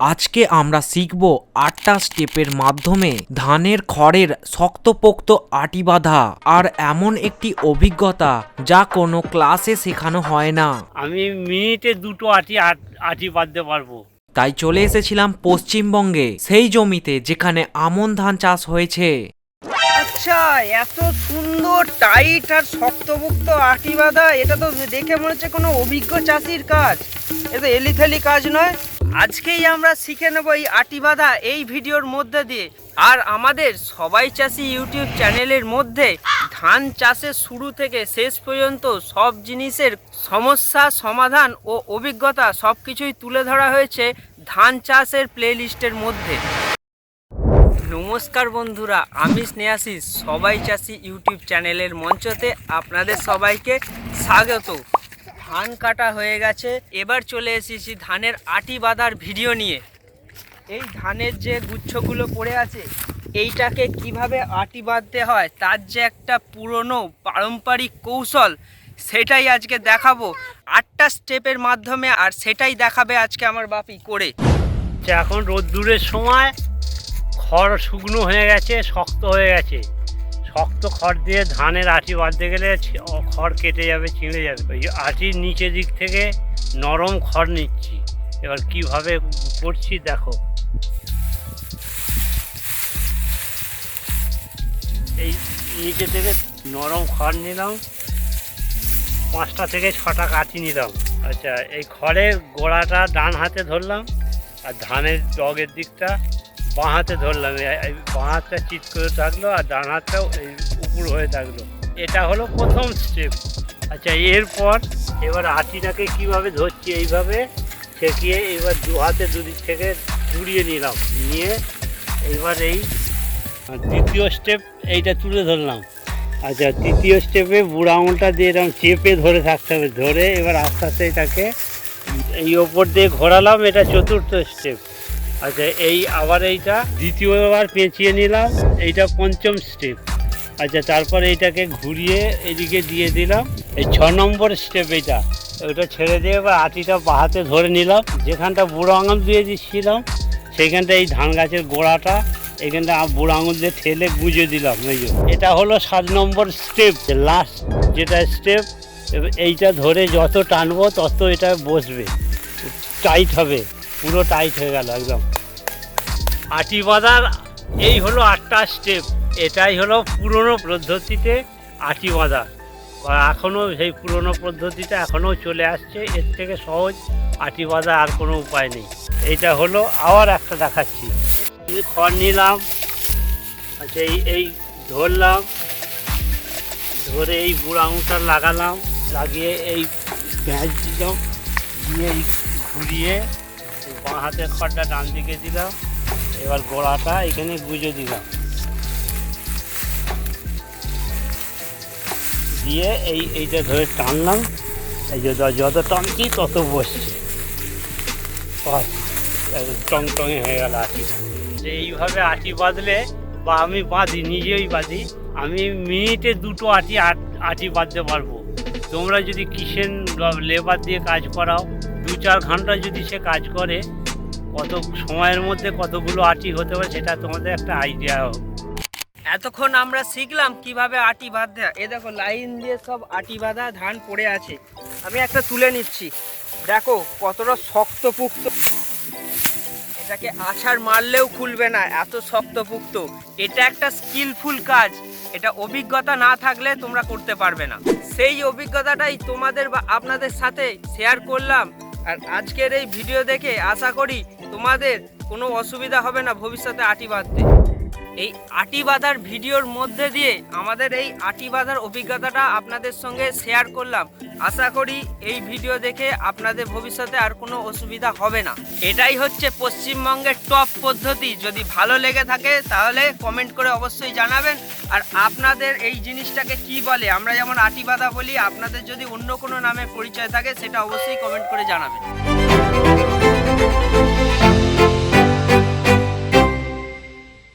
আজকে আমরা শিখব আটটা স্টেপের মাধ্যমে ধানের খড়ের শক্তপোক্ত আটি বাঁধা আর এমন একটি অভিজ্ঞতা যা কোনো ক্লাসে শেখানো হয় না। আমি মিনিটে দুটো আটি আট- আটি বাঁধতে পারব। তাই চলে এসেছিলাম পশ্চিমবঙ্গে সেই জমিতে যেখানে আমন ধান চাষ হয়েছে। আচ্ছা এত সুন্দর টাইট আর শক্তপোক্ত আটি বাঁধা এটা তো দেখে মনে হচ্ছে কোনো অভিজ্ঞ চাষির কাজ। এটা এলিথেলি কাজ নয়। আজকেই আমরা শিখে নেব এই আটি বাঁধা এই ভিডিওর মধ্যে দিয়ে। আর আমাদের সবাই চাষি ইউটিউব চ্যানেলের মধ্যে ধান চাষের শুরু থেকে শেষ পর্যন্ত সব জিনিসের সমস্যা, সমাধান ও অভিজ্ঞতা সব কিছুই তুলে ধরা হয়েছে ধান চাষের প্লেলিস্টের মধ্যে। নমস্কার বন্ধুরা, আমি স্নেহাশিস, সবাই চাষি ইউটিউব চ্যানেলের মঞ্চতে আপনাদের সবাইকে স্বাগত। ধান কাটা হয়ে গেছে। এবার চলে এসেছি ধানের আটি বাঁধার ভিডিও নিয়ে। এই ধানের যে গুচ্ছগুলো পড়ে আছে, এইটাকে কীভাবে আটি বাঁধতে হয়, তার যে একটা পুরনো পারম্পরিক কৌশল, সেটাই আজকে দেখাবো। আটটা স্টেপের মাধ্যমে আর সেটাই দেখাবে আজকে আমার বাপি করে। যে এখন রোদ্দুরের সময় খড় শুকনো হয়ে গেছে, শক্ত হয়ে গেছে। শক্ত খড় দিয়ে ধানের আটি বাঁধতে গেলে খড় কেটে যাবে, ছিঁড়ে যাবে। ওই আটির নিচে দিক থেকে নরম খড় নিচ্ছি। এবার কীভাবে করছি দেখো। এই নিচে থেকে নরম খড় নিলাম। পাঁচটা থেকে ছটা কাঠি নিলাম। আচ্ছা এই খড়ের গোড়াটা ডান হাতে ধরলাম। আর ধানের ডগের দিকটা বাঁ হাতে ধরলাম বাঁ হাতটা চিট করে থাকল আর ডান হাতটাও উপর হয়ে থাকল। এটা হলো প্রথম স্টেপ আচ্ছা এরপর এবার আটিটাকে কীভাবে ধরছি এইভাবে, ঠেকিয়ে এবার দু হাতে দুদিক থেকে জুড়িয়ে নিলাম। নিয়ে এবার এই দ্বিতীয় স্টেপ এইটা তুলে ধরলাম। আচ্ছা তৃতীয় স্টেপে বুড়ো আঙুলটা দিয়ে এরকম চেপে ধরে থাকতে হবে। ধরে এবার আস্তে আস্তে এটাকে এই ওপর দিয়ে ঘোরালাম, এটা চতুর্থ স্টেপ আচ্ছা এই আবার এইটা দ্বিতীয়বার পেঁচিয়ে নিলাম। এইটা পঞ্চম স্টেপ আচ্ছা তারপর এইটাকে ঘুরিয়ে এদিকে দিয়ে দিলাম। এই ছ নম্বর স্টেপ এইটা। ওইটা ছেড়ে দিয়ে এবার আটিটা বাহাতে ধরে নিলাম। যেখানটা বুড়ো আঙুল দিয়ে দিচ্ছিলাম, সেইখানটা এই ধান গাছের গোড়াটা, এখানটা বুড়ো আঙুল দিয়ে ঠেলে গুঁজে দিলাম। এই এটা হলো সাত নম্বর স্টেপ লাস্ট যেটা স্টেপ এইটা ধরে যত টানবো তত এটা বসবে। টাইট হবে, পুরো টাইট হয়ে গেল একদম। আটি বাঁধার এই হলো আটটা স্টেপ এটাই হলো পুরনো পদ্ধতিতে আটি বাঁধা বা এখনও সেই পুরনো পদ্ধতিটা এখনও চলে আসছে, এর থেকে সহজ আটি বাঁধা আর কোনো উপায় নেই। এইটা হলো আবার একটা দেখাচ্ছি। খড় নিলাম আচ্ছা এই এই ধরলাম, ধরে এই বুড়ো আঙুলটা লাগালাম, লাগিয়ে এই প্যাঁচ দিলাম, দিয়ে ঘুরিয়ে বাঁ হাতের খড়টা ডান দিকে দিলাম। এবার গোড়াটা এখানে গুঁজে দিলাম। দিয়ে এই এইটা ধরে টানলাম। এই যে যত টানছি তত বসছে। টং টঙে হয়ে গেল যে এইভাবে আটি বাঁধলে বা আমি বাঁধি, নিজেই বাঁধি, আমি মিনিটে দুটো আট- আটি বাঁধতে পারব। তোমরা যদি কিষেন লেবার দিয়ে কাজ করাও দু চার ঘণ্টা যদি সে কাজ করে কত সময়ের মধ্যে কতগুলো আটি হতে পারে সেটা তোমাদের একটা আইডিয়া হোক। এতক্ষণ আমরা শিখলাম কীভাবে আটি হয়। এ দেখো লাইন দিয়ে সব আটি বাঁধা, ধান পড়ে আছে। আমি একটা তুলে নিচ্ছি। দেখো, কতটা শক্তপুক্ত। এটাকে আছাড় মারলেও খুলবে না, এত শক্তপুক্ত। এটা একটা স্কিলফুল কাজ। এটা অভিজ্ঞতা না থাকলে তোমরা করতে পারবে না। সেই অভিজ্ঞতাটাই তোমাদের বা আপনাদের সাথে শেয়ার করলাম। আর আজকের এই ভিডিও দেখে আশা করি তোমাদের কোনো অসুবিধা হবে না ভবিষ্যতে আটি বাঁধতে। এই আটি বাঁধার ভিডিওর মধ্যে দিয়ে আমাদের এই আটি বাঁধার অভিজ্ঞতাটা আপনাদের সঙ্গে শেয়ার করলাম। আশা করি এই ভিডিও দেখে আপনাদের ভবিষ্যতে আর কোনো অসুবিধা হবে না। এটাই হচ্ছে পশ্চিমবঙ্গের টপ পদ্ধতি। যদি ভালো লেগে থাকে তাহলে কমেন্ট করে অবশ্যই জানাবেন। আর আপনাদের এই জিনিসটাকে কি বলে? আমরা যেমন আটি বাঁধা বলি, আপনাদের যদি অন্য কোনো নামে পরিচয় থাকে সেটা অবশ্যই কমেন্ট করে জানাবেন।